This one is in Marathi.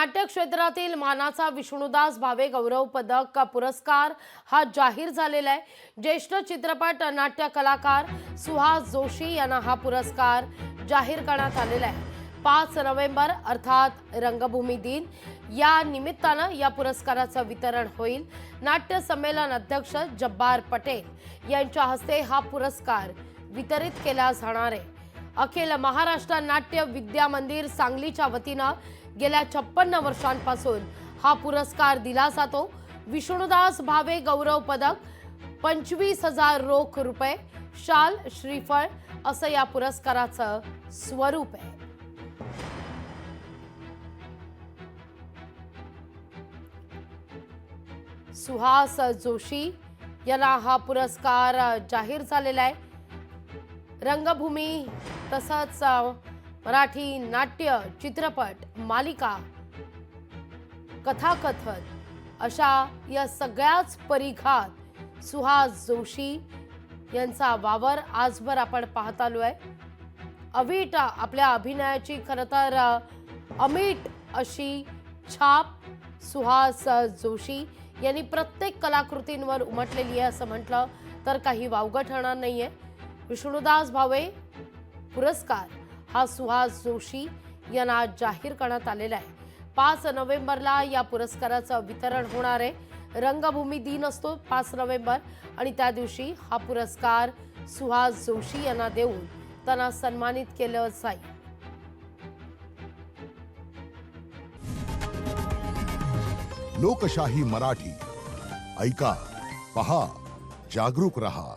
नाट्य क्षेत्रातील मानाचा विष्णुदास भावे गौरव पदक पुरस्कार हा जाहीर झालेला आहे. ज्येष्ठ चित्रपट नाट्य कलाकार सुहास जोशी यांना हा पुरस्कार जाहीर करण्यात आलेला आहे. पाच नोव्हेंबर अर्थात रंगभूमी दिन. या निमित्तानं या पुरस्काराचं वितरण होईल. नाट्य संमेलन अध्यक्ष जब्बार पटेल यांच्या हस्ते हा पुरस्कार वितरित केला जाणार आहे. अखिल महाराष्ट्र नाट्य विद्या मंदिर सांगलीच्या वतीनं गेल्या छप्पन्न वर्षांपासून हा पुरस्कार दिला जातो. विष्णुदास भावे गौरव पदक पंचवीस हजार रोख रुपये शाल श्रीफळ असं या पुरस्काराचं स्वरूप आहे. सुहास जोशी यांना हा पुरस्कार जाहीर झालेला आहे. रंगभूमी तसंच मराठी नाट्य चित्रपट मालिका कथाकथन अशा या सगळ्याच परिघात सुहास जोशी यांचा वावर आजभर आपण पाहत आलो आहे अवीट आपल्या अभिनयाची खरं तर अमीट अशी छाप सुहास जोशी यांनी प्रत्येक कलाकृतींवर उमटलेली आहे असं म्हटलं तर काही वावगं ठरणार आहे विष्णुदास भावे पुरस्कार. हा सुहास जोशी यांना जाहीर करण्यात आलेला आहे. पाच नोव्हेंबरला या पुरस्काराचं वितरण होणार आहे. रंगभूमी दिन असतो पाच नोव्हेंबर आणि त्या दिवशी हा पुरस्कार सुहास जोशी यांना देऊन त्यांना सन्मानित केलं जाईल. लोकशाही मराठी. ऐका पहा जागरूक रहा.